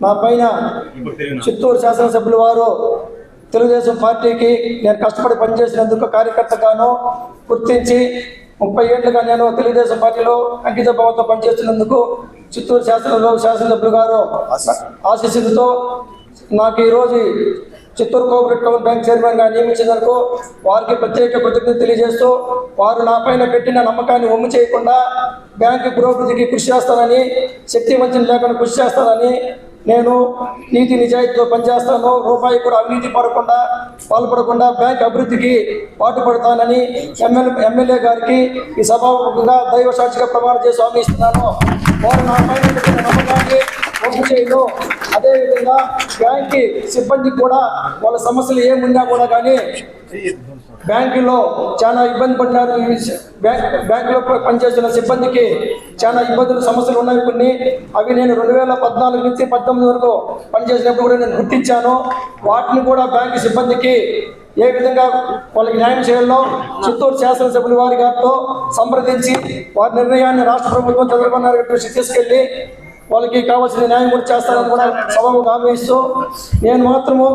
నా పైన చిత్తూరు శాసనసభ్యుల వారు తెలుగుదేశం పార్టీకి నేను కష్టపడి పనిచేసినందుకు కార్యకర్తగాను గుర్తించి ముప్పై ఏళ్ళుగా నేను తెలుగుదేశం పార్టీలో అంకిత భావంతో పనిచేస్తున్నందుకు చిత్తూరు శాసనసభ శాసనసభ్యులు గారు ఆశీస్సులతో నాకు ఈరోజు చిత్తూరు కోఆపరేటివ్ బ్యాంక్ చైర్మన్గా నియమించినందుకు వారికి ప్రత్యేక కృతజ్ఞత తెలియజేస్తూ వారు నా పైన పెట్టిన నమ్మకాన్ని ఒమ్ము చేయకుండా బ్యాంకు పురోభివృద్ధికి కృషి చేస్తానని శక్తి వంచన లేకుండా కృషి చేస్తానని నేను నీతి నిజాయితీతో పనిచేస్తాను. రూపాయి కూడా అవినీతి పడకుండా పాల్పడకుండా బ్యాంక్ అభివృద్ధికి పాటుపడతానని ఎమ్మెల్యే ఎమ్మెల్యే గారికి ఈ సభాముఖంగా దైవ సాక్షిగా ప్రమాణం చేసి హామీ ఇస్తున్నాను. వారు నా పైన నమ్మకాన్ని చేయను. అదేవిధంగా బ్యాంక్ సిబ్బందికి కూడా వాళ్ళ సమస్యలు ఏమున్నా కూడా కానీ బ్యాంకులో చాలా ఇబ్బంది పడినారు ఈ బ్యాంకులో పనిచేస్తున్న సిబ్బందికి చాలా ఇబ్బందులు సమస్యలు ఉన్నాయి కొన్ని. అవి నేను రెండు వేల పద్నాలుగు నుంచి పద్దెనిమిది వరకు పనిచేసినప్పుడు కూడా నేను గుర్తించాను. వాటిని కూడా బ్యాంకు సిబ్బందికి ఏ విధంగా వాళ్ళకి న్యాయం చేయాలో చిత్తూరు శాసనసభ్యుల వారి గారితో సంప్రదించి వారి నిర్ణయాన్ని రాష్ట్ర ప్రభుత్వం చంద్రబాబు నాయుడు గారి తీసుకెళ్ళి వాళ్ళకి కావాల్సిన న్యాయం కూడా చేస్తారని కూడా సభకు హామీ ఇస్తూ నేను మాత్రము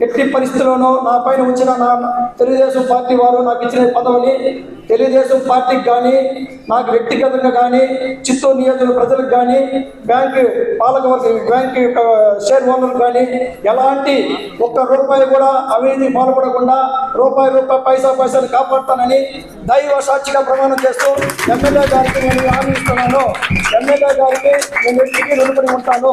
ఎట్టి పరిస్థితుల్లోనూ నా పైన ఉంచిన నా తెలుగుదేశం పార్టీ వారు నాకు ఇచ్చిన పదవిని తెలుగుదేశం పార్టీకి కానీ నాకు వ్యక్తిగతంగా కానీ చిత్తూరు నియోజక ప్రజలకు కానీ బ్యాంకు పాలక బ్యాంక్ యొక్క షేర్ హోల్డర్ కానీ ఎలాంటి ఒక్క రూపాయి కూడా అవినీతి పాల్పడకుండా రూపాయి రూపాయి పైసా పైసలు కాపాడుతానని దైవ సాక్షిగా ప్రమాణం చేస్తూ ఎమ్మెల్యే గారికి నేను హామీ ఇస్తున్నాను. ఎమ్మెల్యే గారికి నేను వ్యక్తికి రుణపడి ఉంటాను.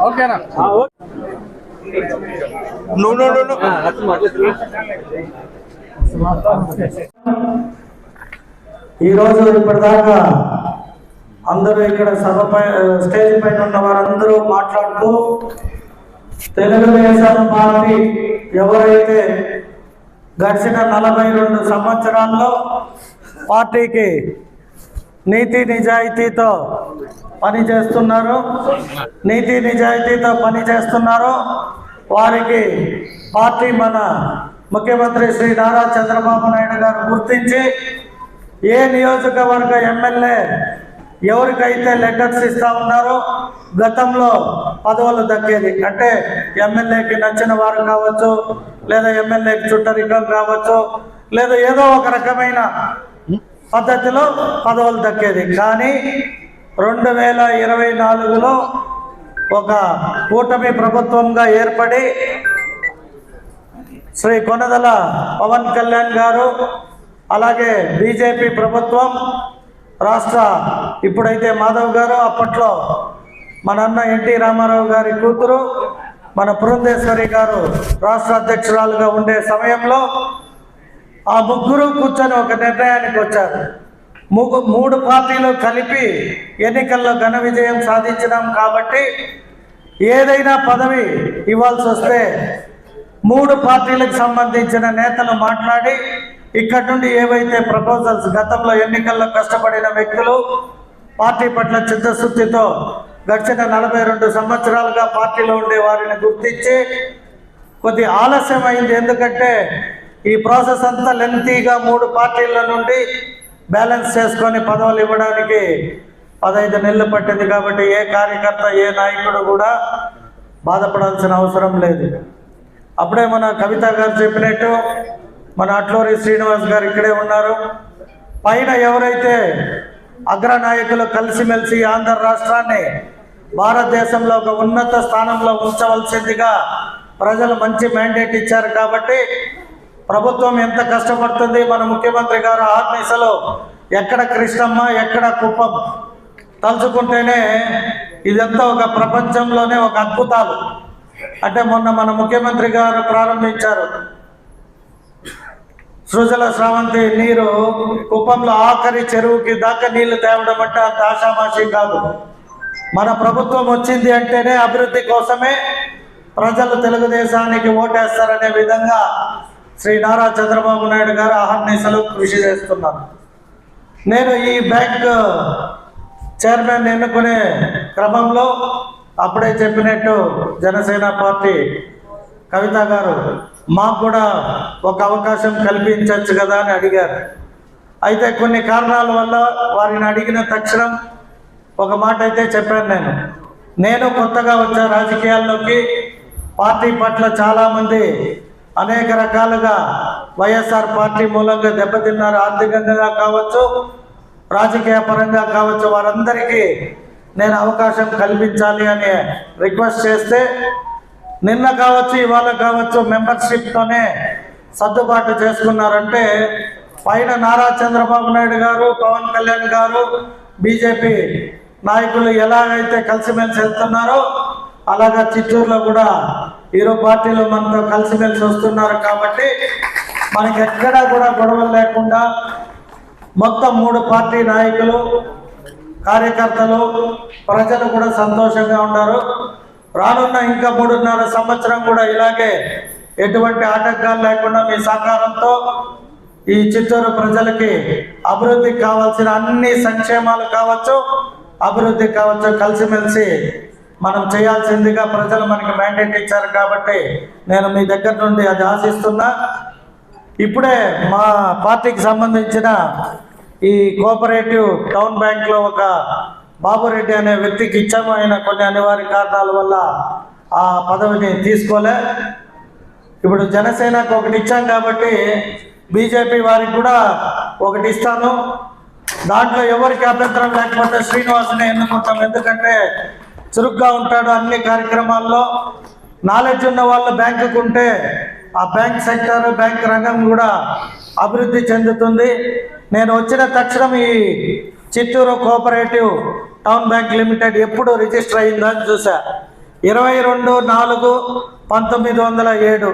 ఓకేనా? నమ్మకాన్ని నమ్ము ఈరోజు ఇప్పటిదాకా అందరూ ఇక్కడ సభ పై స్టేజ్ పైన ఉన్న వారందరూ మాట్లాడుతూ తెలుగుదేశం పార్టీ ఎవరైతే గడిచిన నలభై రెండు సంవత్సరాల్లో పార్టీకి నీతి నిజాయితీతో పనిచేస్తున్నారు నీతి నిజాయితీతో పని చేస్తున్నారో వారికి పార్టీ మన ముఖ్యమంత్రి శ్రీ నారా చంద్రబాబు నాయుడు గారు గుర్తించి ఏ నియోజకవర్గ ఎమ్మెల్యే ఎవరికైతే లెటర్స్ ఇస్తా ఉన్నారో గతంలో పదవులు దక్కేది. అంటే ఎమ్మెల్యేకి నచ్చిన వారు కావచ్చు లేదా ఎమ్మెల్యేకి చుట్టరికం కావచ్చు లేదా ఏదో ఒక రకమైన పద్ధతిలో పదవులు దక్కేది. కానీ రెండు వేల ఇరవై నాలుగులో ఒక కూటమి ప్రభుత్వంగా ఏర్పడి శ్రీ కొనదల పవన్ కళ్యాణ్ గారు అలాగే బీజేపీ ప్రభుత్వం రాష్ట్ర ఇప్పుడైతే మాధవ్ గారు అప్పట్లో మన అన్న ఎన్టీ రామారావు గారి కూతురు మన బృందేశ్వరి గారు రాష్ట్ర అధ్యక్షురాలుగా ఉండే సమయంలో ఆ ముగ్గురు కూర్చొని ఒక నిర్ణయానికి వచ్చారు. ముగ్గు మూడు పార్టీలు కలిపి ఎన్నికల్లో ఘన విజయం సాధించినాం కాబట్టి ఏదైనా పదవి ఇవ్వాల్సి వస్తే మూడు పార్టీలకు సంబంధించిన నేతలు మాట్లాడి ఇక్కడ నుండి ఏవైతే ప్రపోజల్స్ గతంలో ఎన్నికల్లో కష్టపడిన వ్యక్తులు పార్టీ పట్ల చిత్తశుద్ధితో గడిచిన నలభై రెండు సంవత్సరాలుగా పార్టీలో ఉండే వారిని గుర్తించి కొద్ది ఆలస్యం అయింది. ఎందుకంటే ఈ ప్రాసెస్ అంతా లెంతీగా మూడు పార్టీల నుండి బ్యాలెన్స్ చేసుకొని పదవులు ఇవ్వడానికి పదహైదు నెలలు పట్టింది కాబట్టి ఏ కార్యకర్త ఏ నాయకుడు కూడా బాధపడాల్సిన అవసరం లేదు. అప్పుడే మన కవిత గారు చెప్పినట్టు మన అట్లూరి శ్రీనివాస్ గారు ఇక్కడే ఉన్నారు. పైన ఎవరైతే అగ్రనాయకులు కలిసిమెలిసి ఆంధ్ర రాష్ట్రాన్ని భారతదేశంలో ఒక ఉన్నత స్థానంలో ఉంచవలసిందిగా ప్రజలు మంచి మ్యాండేట్ ఇచ్చారు కాబట్టి ప్రభుత్వం ఎంత కష్టపడుతుంది? మన ముఖ్యమంత్రి గారు ఆత్మీసలో ఎక్కడ కృష్ణమ్మ ఎక్కడ కుప్పం తలుచుకుంటేనే ఇదంతా ఒక ప్రపంచంలోనే ఒక అద్భుతాలు. అంటే మొన్న మన ముఖ్యమంత్రి గారు ప్రారంభించారు. సృజల స్రవంతి నీరు కుప్పంలో ఆఖరి చెరువుకి దాకా నీళ్ళు తేవడం అంటే అంత ఆషామాషి కాదు. మన ప్రభుత్వం వచ్చింది అంటేనే అభివృద్ధి కోసమే ప్రజలు తెలుగుదేశానికి ఓటేస్తారనే విధంగా శ్రీ నారా చంద్రబాబు నాయుడు గారు అహర్నిశలు కృషి చేస్తున్నారు. నేను ఈ బ్యాంక్ చైర్మన్ ఎన్నుకునే క్రమంలో అప్పుడే చెప్పినట్టు జనసేన పార్టీ కవిత గారు మాకు కూడా ఒక అవకాశం కల్పించవచ్చు కదా అని అడిగారు. అయితే కొన్ని కారణాల వల్ల వారిని అడిగిన తక్షణం ఒక మాట అయితే చెప్పాను నేను. నేను కొత్తగా వచ్చే రాజకీయాల్లోకి పార్టీ పట్ల చాలామంది అనేక రకాలుగా వైఎస్ఆర్ పార్టీ మూలంగా దెబ్బతిన్నారు. ఆర్థికంగా కావచ్చు రాజకీయ పరంగా కావచ్చు వారందరికీ నేను అవకాశం కల్పించాలి అని రిక్వెస్ట్ చేస్తే నిన్న కావచ్చు ఇవాళ కావచ్చు మెంబర్షిప్తోనే సర్దుబాటు చేసుకున్నారంటే పైన నారా చంద్రబాబు నాయుడు గారు పవన్ కళ్యాణ్ గారు బీజేపీ నాయకులు ఎలాగైతే కలిసిమెలిసి వెళ్తున్నారో అలాగా చిత్తూరులో కూడా ఇరు పార్టీలు మనతో కలిసిమెలిసి వస్తున్నారు కాబట్టి మనకి ఎక్కడా కూడా గొడవలు లేకుండా మొత్తం మూడు పార్టీ నాయకులు కార్యకర్తలు ప్రజలు కూడా సంతోషంగా ఉన్నారు. రానున్న ఇంకా మూడున్నర సంవత్సరం కూడా ఇలాగే ఎటువంటి ఆటంకాలు లేకుండా మీ సహకారంతో ఈ చిత్తూరు ప్రజలకి అభివృద్ధి కావాల్సిన అన్ని సంక్షేమాలు కావచ్చు అభివృద్ధి కావచ్చు కలిసిమెలిసి మనం చేయాల్సిందిగా ప్రజలు మనకి మ్యాండేట్ ఇచ్చారు కాబట్టి నేను మీ దగ్గర నుండి అది ఆశిస్తున్నా. ఇప్పుడే మా పార్టీకి సంబంధించిన ఈ కోఆపరేటివ్ టౌన్ బ్యాంక్లో ఒక బాబురెడ్డి అనే వ్యక్తికి ఇచ్చాము ఆయన కొన్ని అనివార్య కారణాల వల్ల ఆ పదవిని తీసుకోలే. ఇప్పుడు జనసేనకు ఒకటి ఇచ్చాం కాబట్టి బీజేపీ వారికి కూడా ఒకటి ఇస్తాను. దాంట్లో ఎవరికి అభ్యంతరం లేకపోతే శ్రీనివాసుని ఎన్నుకుంటాం. ఎందుకంటే చురుగ్గా ఉంటాడు అన్ని కార్యక్రమాల్లో. నాలెడ్జ్ ఉన్న వాళ్ళు బ్యాంకుకు ఉంటే ఆ బ్యాంక్ సెక్టర్ బ్యాంక్ రంగం కూడా అభివృద్ధి చెందుతుంది. నేను వచ్చిన తక్షణం ఈ Chittoor cooperative town bank limited ఎప్పుడు రిజిస్టర్ అయిందని చూసా ఇరవై రెండు నాలుగు పంతొమ్మిది వందల ఏడు.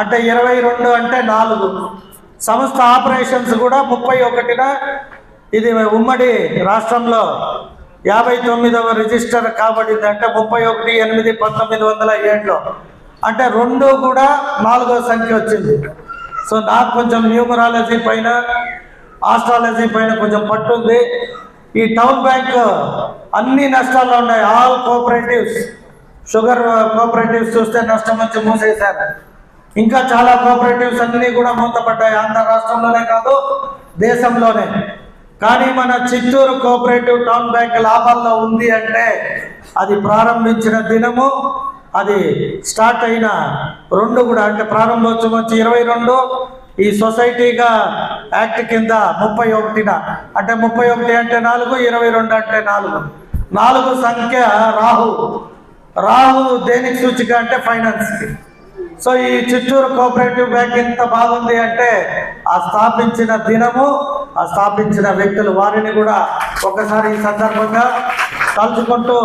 అంటే ఇరవై రెండు అంటే నాలుగు. సంస్థ ఆపరేషన్స్ కూడా ముప్పై ఒకటిన ఇది ఉమ్మడి రాష్ట్రంలో యాభై తొమ్మిదవ రిజిస్టర్ కాబడింది అంటే ముప్పై ఒకటి ఎనిమిది పంతొమ్మిది వందల ఏడులో. అంటే రెండు కూడా నాలుగో సంఖ్య వచ్చింది. సో నాకు కొంచెం న్యూమరాలజీ పైన ఆస్ట్రాలజీ పైన కొంచెం పట్టుంది ఈ టౌన్ బ్యాంక్ అన్ని నష్టాల్లో ఉన్నాయి. ఆల్ కోఆపరేటివ్స్ షుగర్ కోఆపరేటివ్స్ చూస్తే నష్టం వచ్చి మూసేశారు. ఇంకా చాలా కోఆపరేటివ్స్ అన్నీ కూడా మూతపడ్డాయి. ఆంధ్ర రాష్ట్రంలోనే కాదు దేశంలోనే. కానీ మన చిత్తూరు కోఆపరేటివ్ టౌన్ బ్యాంక్ లాభాల్లో ఉంది అంటే అది ప్రారంభించిన దినము. అది స్టార్ట్ అయిన రెండు కూడా అంటే ప్రారంభోత్సవం వచ్చి ఇరవై రెండు. ఈ సొసైటీగా యాక్ట్ కింద ముప్పై ఒకటిన. అంటే ముప్పై ఒకటి అంటే నాలుగు ఇరవై రెండు అంటే నాలుగు. నాలుగు సంఖ్య రాహు. రాహు దేనికి సూచిక అంటే ఫైనాన్స్కి సో ఈ చిత్తూరు కోఆపరేటివ్ బ్యాంక్ ఎంత బాగుంది అంటే ఆ స్థాపించిన దినము ఆ స్థాపించిన వ్యక్తులు వారిని కూడా ఒకసారి ఈ సందర్భంగా తలుచుకుంటూ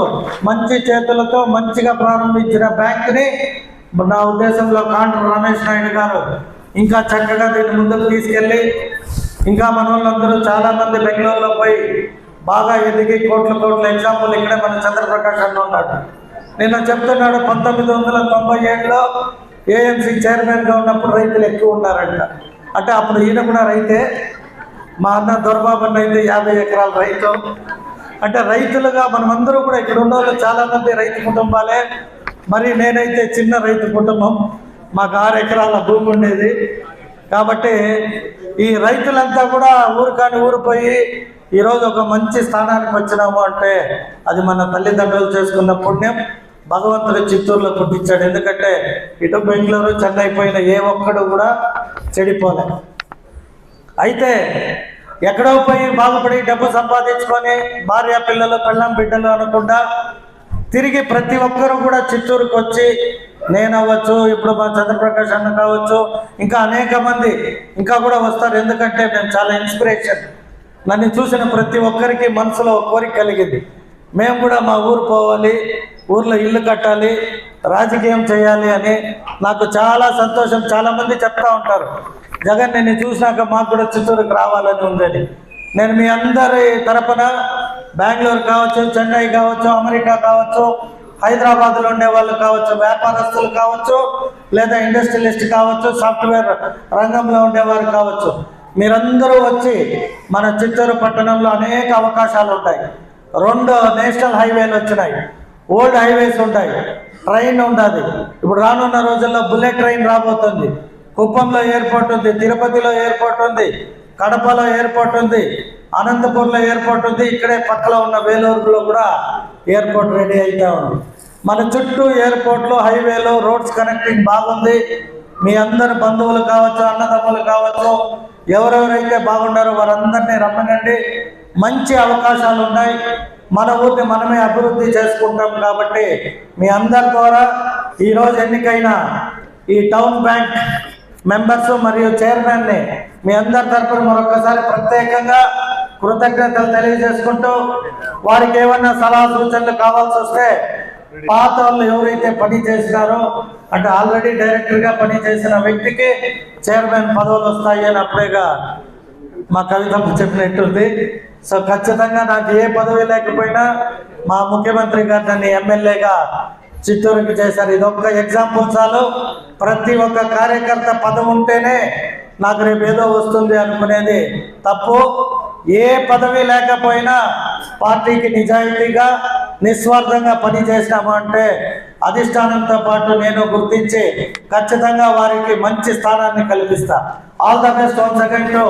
మంచి చేతులతో మంచిగా ప్రారంభించిన బ్యాంక్ని నా ఉద్దేశంలో కాండ్ర రమేష్ నాయుడు గారు ఇంకా చక్కగా దీన్ని ముందుకు తీసుకెళ్ళి ఇంకా మన వాళ్ళందరూ చాలామంది బెంగళూరులో పోయి బాగా ఎదిగి కోట్ల కోట్ల ఎగ్జాంపుల్ ఇక్కడే మన చంద్రప్రకాష్ అన్న ఉన్నాడు. నిన్న చెప్తున్నాడు పంతొమ్మిది వందల తొంభై ఏడులో ఏఎంసీ చైర్మన్గా ఉన్నప్పుడు రైతులు ఎక్కువ ఉన్నారంట. అంటే అప్పుడు ఈయన కూడా రైతే మా అన్న దొరబాబన్న అయితే యాభై ఎకరాల రైతు. అంటే రైతులుగా మనమందరూ కూడా ఇక్కడ ఉన్న వాళ్ళు చాలామంది రైతు కుటుంబాలే. మరి నేనైతే చిన్న రైతు కుటుంబం. మాకు ఆరు ఎకరాల భూమి ఉండేది. కాబట్టి ఈ రైతులంతా కూడా ఊరు కాని ఊరు పోయి ఈరోజు ఒక మంచి స్థానానికి వచ్చినాము అంటే అది మన తల్లిదండ్రులు చేసుకున్న పుణ్యం. భగవంతుడు చిత్తూరులో పుట్టించాడు. ఎందుకంటే ఇటు బెంగళూరు చెన్నై పోయిన ఏ ఒక్కడు కూడా చెడిపోలే. అయితే ఎక్కడో పోయి బాగుపడి డబ్బు సంపాదించుకొని భార్య పిల్లలు పెళ్ళం బిడ్డలు అనకుండా తిరిగి ప్రతి ఒక్కరూ కూడా చిత్తూరుకు వచ్చి నేను అవ్వచ్చు ఇప్పుడు మా చంద్రప్రకాష్ అన్న కావచ్చు ఇంకా అనేక మంది ఇంకా కూడా వస్తారు. ఎందుకంటే మేము చాలా ఇన్స్పిరేషన్ నన్ను చూసిన ప్రతి ఒక్కరికి మనసులో కోరిక కలిగింది. మేము కూడా మా ఊరు పోవాలి ఊర్లో ఇల్లు కట్టాలి రాజకీయం చేయాలి అని నాకు చాలా సంతోషం. చాలామంది చెప్తా ఉంటారు జగన్ నిన్ను చూసినాక మాకు కూడా చిత్తూరుకి రావాలని ఉందని. నేను మీ అందరి తరపున బెంగళూరు కావచ్చు చెన్నై కావచ్చు అమెరికా కావచ్చు హైదరాబాద్లో ఉండే వాళ్ళు కావచ్చు వ్యాపారస్తులు కావచ్చు లేదా ఇండస్ట్రియలిస్ట్ కావచ్చు సాఫ్ట్వేర్ రంగంలో ఉండేవారు కావచ్చు మీరందరూ వచ్చి మన చిత్తూరు పట్టణంలో అనేక అవకాశాలు ఉంటాయి. రెండు నేషనల్ హైవేలు వచ్చినాయి. ఓల్డ్ హైవేస్ ఉంటాయి. ట్రైన్ ఉండదు. ఇప్పుడు రానున్న రోజుల్లో బుల్లెట్ ట్రైన్ రాబోతుంది. కుప్పంలో ఎయిర్పోర్ట్ ఉంది తిరుపతిలో ఎయిర్పోర్ట్ ఉంది కడపలో ఎయిర్పోర్ట్ ఉంది అనంతపూర్లో ఎయిర్పోర్ట్ ఉంది ఇక్కడే పక్కలో ఉన్న వేలూరులో కూడా ఎయిర్పోర్ట్ రెడీ అవుతా ఉంది. మన చుట్టూ ఎయిర్పోర్ట్లో హైవేలో రోడ్స్ కనెక్టింగ్ బాగుంది. మీ అందరు బంధువులు కావచ్చు అన్నదమ్ములు కావచ్చు ఎవరెవరైతే బాగున్నారో వారందరినీ రమ్మనండి. మంచి అవకాశాలు ఉన్నాయి. మన ఊరిని మనమే అభివృద్ధి చేసుకుంటాం కాబట్టి మీ అందరి ద్వారా ఈరోజు ఎన్నికైన ఈ టౌన్ బ్యాంక్ మెంబర్స్ మరియు చైర్మన్ని మీ అందరి తరపున మరొకసారి ప్రత్యేకంగా కృతజ్ఞతలు తెలియజేసుకుంటూ వారికి ఏమన్నా సలహా సూచనలు కావాల్సి వస్తే పాత వాళ్ళు ఎవరైతే పని చేసినారో అంటే ఆల్రెడీ డైరెక్టర్గా పని చేసిన వ్యక్తికి చైర్మన్ పదవులు వస్తాయి అని అప్పుడేగా మా కవితమ్మ చెప్పినట్టుంది. సో ఖచ్చితంగా నాకు ఏ పదవి లేకపోయినా మా ముఖ్యమంత్రి గారు నన్ను ఎమ్మెల్యేగా చిత్తూరుకి చేశారు. ఇది ఒక్క ఎగ్జాంపుల్ చాలు. ప్రతి ఒక్క కార్యకర్త పదవి ఉంటేనే నాకు రేపు ఏదో వస్తుంది అనుకునేది తప్పు. ఏ పదవి లేకపోయినా పార్టీకి నిజాయితీగా నిస్వార్థంగా పని చేసినాము అంటే అధిష్టానంతో పాటు నేను గుర్తించి ఖచ్చితంగా వారికి మంచి స్థానాన్ని కల్పిస్తా. All the best one second to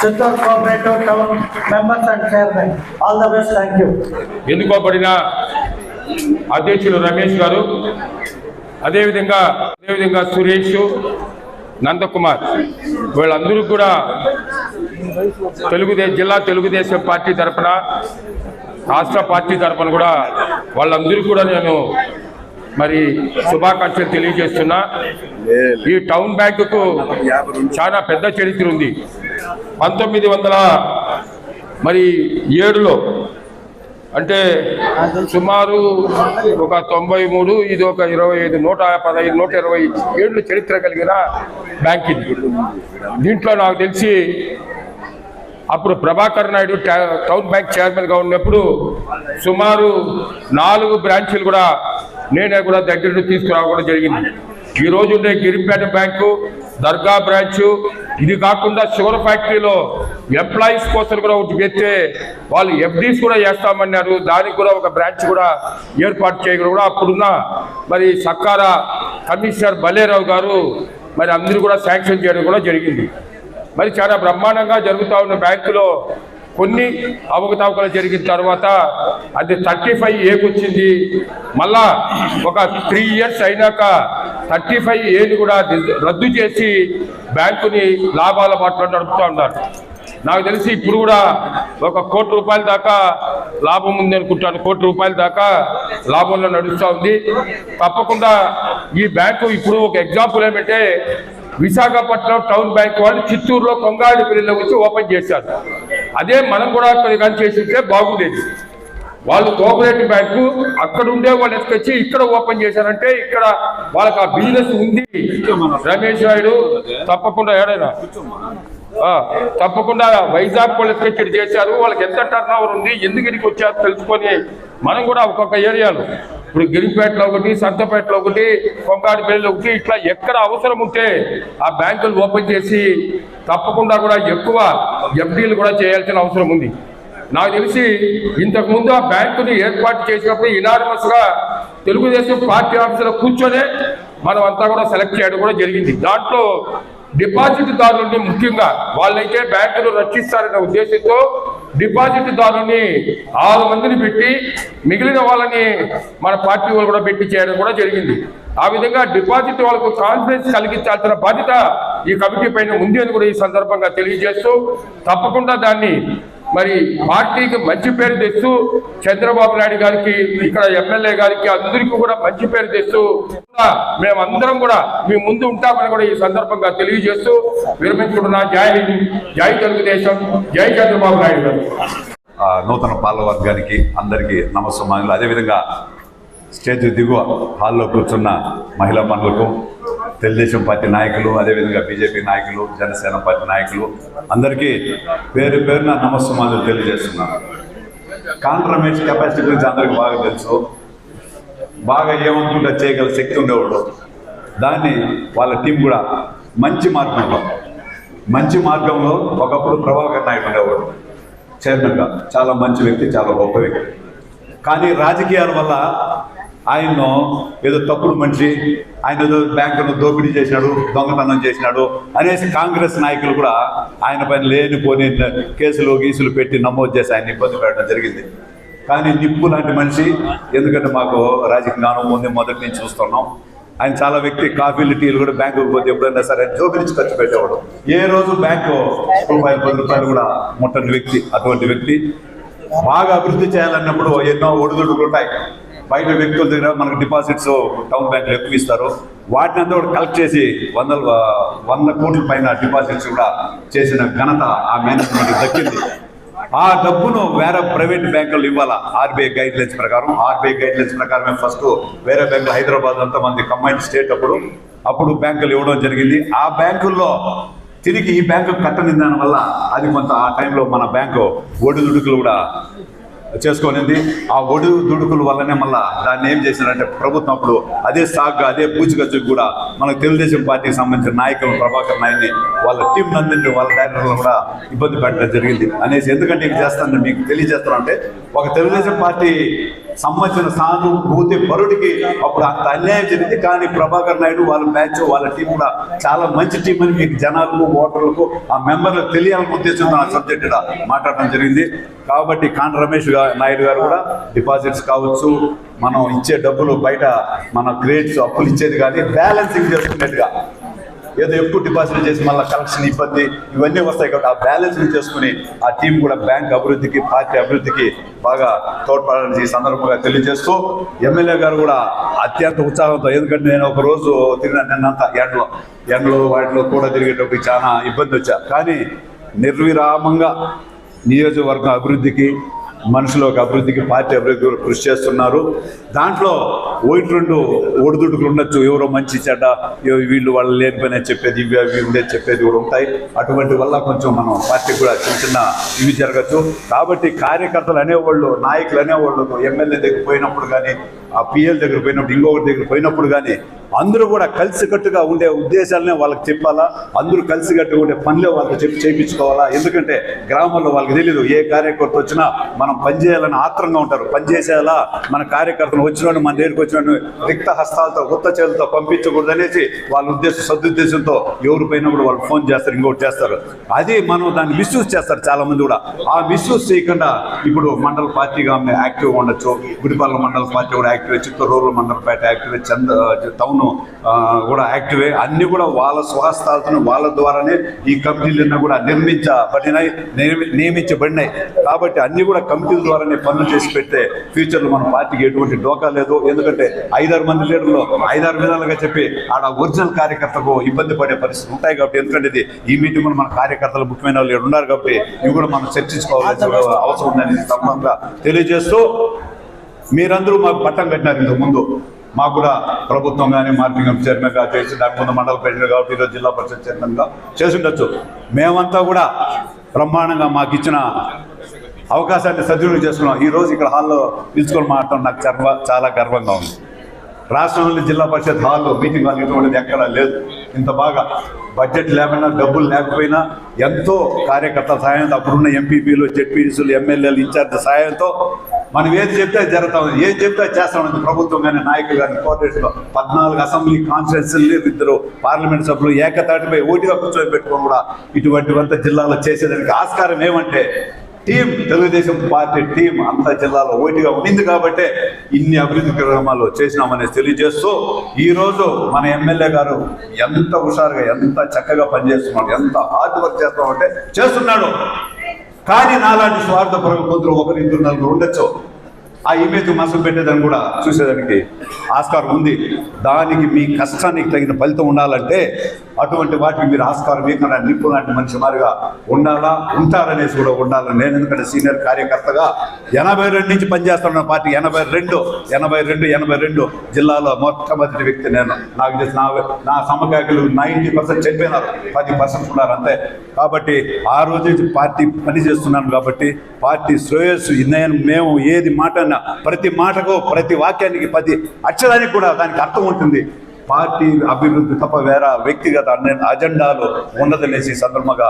Chittoor cooperative town members and chairman all the best thank you ఎన్నుకోబడిన అధ్యక్షులు రమేష్ గారు? అదేవిధంగా అదేవిధంగా సురేష్ నందకుమార్ వీళ్ళందరూ కూడా తెలుగుదేశం జిల్లా తెలుగుదేశం పార్టీ తరఫున రాష్ట్ర పార్టీ తరఫున కూడా వాళ్ళందరూ కూడా నేను మరి శుభాకాంక్షలు తెలియజేస్తున్నా. ఈ టౌన్ బ్యాంకుకు చాలా పెద్ద చరిత్ర ఉంది. పంతొమ్మిది వందల మరి ఏడులో అంటే సుమారు ఒక తొంభై మూడు ఇది ఒక ఇరవై ఐదు నూట పదహైదు నూట ఇరవై ఏళ్ళు చరిత్ర కలిగిన బ్యాంక్ ఇది. దీంట్లో నాకు తెలిసి అప్పుడు ప్రభాకర్ నాయుడు టౌన్ బ్యాంక్ చైర్మన్గా ఉన్నప్పుడు సుమారు నాలుగు బ్రాంచీలు కూడా నేనే కూడా దగ్గర నుండి తీసుకురావడం జరిగింది. ఈ రోజు ఉండే గిరిపేట బ్యాంకు దర్గా బ్రాంచు ఇది కాకుండా షుగర్ ఫ్యాక్టరీలో ఎంప్లాయీస్ కోసం కూడా ఒకటి పెడితే వాళ్ళు ఎఫ్డీస్ కూడా చేస్తామన్నారు. దానికి కూడా ఒక బ్రాంచ్ కూడా ఏర్పాటు చేయడం కూడా అప్పుడున్న మరి సర్కార కమిషనర్ బలేరావు గారు మరి అందరూ కూడా శాంక్షన్ చేయడం కూడా జరిగింది. మరి చాలా బ్రహ్మాండంగా జరుగుతూ ఉన్న బ్యాంకులో కొన్ని అవకతవకలు జరిగిన తర్వాత అది థర్టీ ఫైవ్ ఏకొచ్చింది మళ్ళా ఒక త్రీ ఇయర్స్ అయినాక థర్టీ ఫైవ్ ఏని కూడా రద్దు చేసి బ్యాంకుని లాభాల బాటలో నడుపుతూ ఉన్నారు. నాకు తెలిసి ఇప్పుడు కూడా ఒక కోటి రూపాయల దాకా లాభం ఉంది అనుకుంటాను. కోటి రూపాయల దాకా లాభంలో నడుస్తూ ఉంది. తప్పకుండా ఈ బ్యాంకు ఇప్పుడు ఒక ఎగ్జాంపుల్ ఏమంటే విశాఖపట్నం టౌన్ బ్యాంక్ వాళ్ళు చిత్తూరులో కొంగాడిపల్లిలో వచ్చి ఓపెన్ చేశారు. అదే మనం కూడా అక్కడ కానీ చేసి ఉంటే బాగుండేది. వాళ్ళు కోఆపరేటివ్ బ్యాంకు అక్కడ ఉండే వాళ్ళు ఎత్తుకొచ్చి ఇక్కడ ఓపెన్ చేశారంటే ఇక్కడ వాళ్ళకి ఆ బిజినెస్ ఉంది. రమేష్ నాయుడు తప్పకుండా ఏడైనా తప్పకుండా వైజాగ్ పోలీస్ కచేరీ చేశారు. వాళ్ళకి ఎంత టర్న్ ఓవర్ ఉంది ఎందుకు ఇక్కడికి వచ్చారు తెలుసుకొని మనం కూడా ఒక్కొక్క ఏరియాలో. ఇప్పుడు గిరిపేటలో ఒకటి సంతపేటలో ఒకటి కొంగాడిపల్లిలో ఒకటి ఇట్లా ఎక్కడ అవసరం ఉంటే ఆ బ్యాంకులు ఓపెన్ చేసి తప్పకుండా కూడా ఎక్కువ ఎఫ్డీలు కూడా చేయాల్సిన అవసరం ఉంది. నాకు తెలిసి ఇంతకుముందు ఆ బ్యాంకుని ఏర్పాటు చేసినప్పుడు ఇనార్మస్గా తెలుగుదేశం పార్టీ ఆఫీసులో కూర్చొనే మనం అంతా కూడా సెలెక్ట్ చేయడం కూడా జరిగింది. దాంట్లో డిపాజిట్ దారులని ముఖ్యంగా వాళ్ళైతే బ్యాంకులు రక్షిస్తారనే ఉద్దేశంతో దారుని ఆరు మందిని పెట్టి మిగిలిన వాళ్ళని మన పార్టీ వాళ్ళు కూడా పెట్టి చేయడం కూడా జరిగింది. ఆ విధంగా డిపాజిట్ వాళ్ళకు కాన్ఫిడెన్స్ కలిగించాల్సిన బాధ్యత ఈ కమిటీ పైన ఉంది అని కూడా ఈ సందర్భంగా తెలియజేస్తూ తప్పకుండా దాన్ని మరి పార్టీకి మంచి పేరు తెస్తూ చంద్రబాబు నాయుడు గారికి ఇక్కడ ఎమ్మెల్యే గారికి అందరికీ కూడా మంచి పేరు తెస్తూ మేమందరం కూడా మీ ముందు ఉంటామని కూడా ఈ సందర్భంగా తెలియజేస్తూ విరమించుకుంటున్నా. జై హింద్ జై తెలుగుదేశం జై చంద్రబాబు నాయుడు గారు. నూతన పాలవర్గానికి అందరికీ నమస్కారం అదేవిధంగా స్టేజ్ దిగువ హాల్లో కూర్చున్న మహిళా మండలకు తెలుగుదేశం పార్టీ నాయకులు అదేవిధంగా బీజేపీ నాయకులు జనసేన పార్టీ నాయకులు అందరికీ పేరు పేరున నమస్సుమాలు తెలియజేస్తున్నాను కాన్ రమేష్ కెపాసిటీ గురించి అందరికీ బాగా తెలుసు. బాగా ఏమనుకుంటే చేయగల శక్తి ఉండేవాడు. దాన్ని వాళ్ళ టీం కూడా మంచి మార్గంలో మంచి మార్గంలో ఒకప్పుడు ప్రభాకర్ నాయుడు ఉండేవాడు. చైర్మన్గా చాలా మంచి వ్యక్తి చాలా గొప్ప వ్యక్తి. కానీ రాజకీయాల వల్ల ఆయన్ను ఏదో తప్పుడు మనిషి ఆయన ఏదో బ్యాంకును దోపిడీ చేసినాడు దొంగతనం చేసినాడు అనేసి కాంగ్రెస్ నాయకులు కూడా ఆయన పైన లేనిపోని కేసులు గీసులు పెట్టి నమోదు చేసి ఆయన ఇబ్బంది పెట్టడం జరిగింది. కానీ నిప్పు లాంటి మనిషి ఎందుకంటే మాకు రాజకీయ జ్ఞానం ఉంది మొదటి నుంచి చూస్తున్నాం. ఆయన చాలా వ్యక్తి కాఫీలు టీలు కూడా బ్యాంకుకి పోతే ఎప్పుడైనా సరే జోబిలించి ఖర్చు పెట్టేవాడు. ఏ రోజు బ్యాంకు రూపాయలు పది రూపాయలు కూడా ముట్టని వ్యక్తి అటువంటి వ్యక్తి. బాగా అభివృద్ధి చేయాలన్నప్పుడు ఎన్నో ఒడిదుడుకులు ఉంటాయి. బయట వ్యక్తుల దగ్గర మనకు డిపాజిట్స్ టౌన్ బ్యాంకులు ఎక్కువ ఇస్తారు. వాటిని అంతా కూడా కలెక్ట్ చేసి వందల వంద కోట్ల పైన డిపాజిట్స్ కూడా చేసిన ఘనత ఆ మేనేజ్మెంట్ దక్కింది. ఆ డబ్బును వేరే ప్రైవేట్ బ్యాంకులు ఇవ్వాలా? ఆర్బీఐ గైడ్ లైన్స్ ప్రకారం. ఆర్బీఐ గైడ్ లైన్స్ ప్రకారమే ఫస్ట్ వేరే బ్యాంకులు హైదరాబాద్ అంతా మంది కంబైన్డ్ స్టేట్ అప్పుడు అప్పుడు బ్యాంకులు ఇవ్వడం జరిగింది. ఆ బ్యాంకుల్లో తిరిగి ఈ బ్యాంకు కట్టని దాని వల్ల అది కొంత ఆ టైంలో మన బ్యాంకు ఒడిదుడుకులు కూడా చేసుకొనింది. ఆ ఒడి దుడుకుల వల్లనే మళ్ళా దాన్ని ఏం చేసినారంటే ప్రభుత్వం అప్పుడు అదే సాగ్గా అదే పూచిగచ్చుకు కూడా మనకు తెలుగుదేశం పార్టీకి సంబంధించిన నాయకులు ప్రభాకర్ నాయని వాళ్ళ టీం నందిని వాళ్ళ డైరెక్టర్లు కూడా ఇబ్బంది పెట్టడం జరిగింది. అనేసి ఎందుకంటే ఇవి చేస్తానని మీకు తెలియజేస్తానంటే ఒక తెలుగుదేశం పార్టీ సంబంధించిన సానుభూతి పరుడికి అప్పుడు అంత అన్యాయం జరిగింది. కానీ ప్రభాకర్ నాయుడు వాళ్ళ మ్యాచ్ వాళ్ళ టీం కూడా చాలా మంచి టీం అని మీకు జనాలకు ఓటర్లకు ఆ మెంబర్లకు తెలియాలని ఉద్దేశంతో ఆ సబ్జెక్ట్ మాట్లాడడం జరిగింది. కాబట్టి కాన్ రమేష్ గారు నాయుడు గారు కూడా డిపాజిట్స్ కావచ్చు. మనం ఇచ్చే డబ్బులు బయట మన క్రెడిట్స్ అప్పులు ఇచ్చేది కానీ బ్యాలెన్సింగ్ చేసుకునేట్టుగా ఏదో ఎక్కువ డిపాజిట్ చేసి మళ్ళీ కలెక్షన్ ఇబ్బంది ఇవన్నీ వస్తాయి కాబట్టి ఆ బ్యాలెన్స్ని చేసుకుని ఆ టీం కూడా బ్యాంక్ అభివృద్ధికి పార్టీ అభివృద్ధికి బాగా తోడ్పడాలని ఈ సందర్భంగా తెలియజేస్తూ ఎమ్మెల్యే గారు కూడా అత్యంత ఉత్సాహంతో ఎందుకంటే నేను ఒక రోజు తిరిగిన నిన్నంతా ఎండలో ఎండలో వాటిలో కూడా తిరిగేటప్పుడు చాలా ఇబ్బంది వచ్చా. కానీ నిర్విరామంగా నియోజకవర్గం అభివృద్ధికి మనుషులకు అభివృద్ధికి పార్టీ అభివృద్ధి కృషి చేస్తున్నారు. దాంట్లో ఒకటి రెండు ఒడిదుడుకులు ఉండొచ్చు. ఎవరో మంచి చెడ్డ వీళ్ళు వాళ్ళు లేని పని చెప్పేది ఇవి అవి ఉండే చెప్పేది కూడా ఉంటాయి. అటువంటి వల్ల కొంచెం మనం పార్టీకి కూడా చిన్న చిన్న ఇవి జరగచ్చు. కాబట్టి కార్యకర్తలు అనేవాళ్ళు నాయకులు అనేవాళ్ళు ఎమ్మెల్యే దగ్గర పోయినప్పుడు కానీ ఆ పిఎల్ దగ్గర పోయినప్పుడు ఇంకొకరి దగ్గర పోయినప్పుడు కానీ అందరూ కూడా కలిసికట్టుగా ఉండే ఉద్దేశాలనే వాళ్ళకి చెప్పాలా? అందరూ కలిసికట్టుగా ఉండే పనిలో వాళ్ళకి చెప్పి చేయించుకోవాలా ఎందుకంటే గ్రామాల్లో వాళ్ళకి తెలియదు ఏ కార్యకర్త వచ్చినా మనం పనిచేయాలని ఆత్రంగా ఉంటారు. పనిచేసేలా మన కార్యకర్తలు వచ్చిన మన దగ్గరికి వచ్చినోడు రిక్త హస్తాలతో కొత్త చేతులతో పంపించకూడదు అనేసి వాళ్ళ ఉద్దేశం సదుద్దేశంతో ఎవరు పోయినప్పుడు కూడా వాళ్ళు ఫోన్ చేస్తారు ఇంకోటి చేస్తారు. అది మనం దాన్ని మిస్యూజ్ చేస్తారు చాలా మంది కూడా. ఆ మిస్యూజ్ చేయకుండా ఇప్పుడు మండల పార్టీగా యాక్టివ్గా ఉండొచ్చు గుడిపల్ల మండల పార్టీ కూడా యాక్టివ్ చిత్తూరు రూరల్ మండల పార్టీ యాక్టివ్ చంద టౌన్ కూడా యాక్టివే అన్ని కూడా వాళ్ళ స్వహస్తాలతో వాళ్ళ ద్వారానే ఈ కమిటీలన్నీ కూడా నిర్మించబడినాయి నియమి- నియమించబడినాయి. కాబట్టి అన్ని కూడా కమిటీల ద్వారానే పనులు చేసి పెడితే ఫ్యూచర్లో మన పార్టీకి ఎటువంటి డోకా లేదు. ఎందుకంటే ఐదారు మంది లీడర్లు ఐదారు విధాలుగా చెప్పి ఆడ ఒరిజినల్ కార్యకర్తకు ఇబ్బంది పడే పరిస్థితులు ఉంటాయి కాబట్టి ఎందుకంటే ఇది ఈ మీటింగ్ మన కార్యకర్తలు ముఖ్యమైన వాళ్ళు ఉన్నారు కాబట్టి ఇవి కూడా మనం చర్చించుకోవాల్సిన అవసరం ఉందని సందర్భంగా తెలియజేస్తూ మీరందరూ మాకు పట్టం కట్టినారు ఇంతకు ముందు. మాకు కూడా ప్రభుత్వం కానీ మార్కెటింగ్ చైర్మన్గా చేసి దాని ముందు మండల ప్రెసిడెంట్ కాబట్టి ఈరోజు జిల్లా పరిషత్ చైర్మన్గా మేమంతా కూడా బ్రహ్మాండంగా మాకు ఇచ్చిన అవకాశాన్ని సద్వినియోగం చేసుకున్నాం. ఈరోజు ఇక్కడ హాల్లో పిలుచుకొని మాట్లాడటం నాకు చర్వ చాలా గర్వంగా ఉంది. రాష్ట్రంలోని జిల్లా పరిషత్ హాల్లో మీటింగ్ హాల్ ఇటువంటిది ఎక్కడా లేదు. ఇంత బాగా బడ్జెట్ లేకపోయినా డబ్బులు లేకపోయినా ఎంతో కార్యకర్త సాయంతో అప్పుడున్న ఎంపీపీలు జెడ్పీసీలు ఎమ్మెల్యేలు ఇన్ఛార్జ్ సాయంతో మనం ఏది చెప్తే అది జరుగుతా ఉంది. ఏది చెప్తే చేస్తామని చేస్తా ఉంది ప్రభుత్వం కానీ నాయకులు కానీ కోఆర్డినేషన్ పద్నాలుగు అసెంబ్లీ కాన్స్టిట్యున్సీలు ఇద్దరు. పార్లమెంట్ సభ్యులు ఏకతాటిపై ఓటిగా కూర్చొని పెట్టుకొని కూడా ఇటువంటివంతా జిల్లాలో చేసేదానికి ఆస్కారం ఏమంటే టీం తెలుగుదేశం పార్టీ టీం అంత జిల్లాలో ఓటిగా ఉండింది కాబట్టే ఇన్ని అభివృద్ధి కార్యక్రమాలు చేసినామనేది తెలియజేస్తూ ఈరోజు మన ఎమ్మెల్యే గారు ఎంత హుషారుగా ఎంత చక్కగా పనిచేస్తున్నాడు ఎంత హార్డ్ వర్క్ చేస్తామంటే చేస్తున్నాడు. కానీ నాలాంటి స్వార్థ పరుగు కొందరు ఒకరు ఇద్దరు నలుగురు ఉండొచ్చు. ఆ ఇమేజ్ మనసుకు పెట్టేదాన్ని కూడా చూసేదానికి ఆస్కారం ఉంది. దానికి మీ కష్టానికి తగిన ఫలితం ఉండాలంటే అటువంటి వాటికి మీరు ఆస్కారం మీకన్నా నిప్పు లాంటి మనిషి మారిగా ఉండాలా ఉంటారనేసి కూడా ఉండాలని నేను ఎందుకంటే సీనియర్ కార్యకర్తగా ఎనభై రెండు నుంచి పనిచేస్తున్న పార్టీ ఎనభై రెండు ఎనభై రెండు ఎనభై రెండు జిల్లాలో మొట్టమొదటి వ్యక్తి నేను. నాకు తెలిసి నా నా నైంటీ పర్సెంట్ చెప్పినారు పది పర్సెంట్ ఉన్నారు అంతే. కాబట్టి ఆ రోజు పార్టీ పని చేస్తున్నాను కాబట్టి పార్టీ శ్రేయస్సు నేను మేము ఏది మాట ప్రతి మాటకు ప్రతి వాక్యానికి ప్రతి అక్షరానికి కూడా దానికి అర్థం ఉంటుంది. పార్టీ అభివృద్ధి తప్ప వేరే వ్యక్తిగత అజెండాలు ఉండదనేసి సందర్భంగా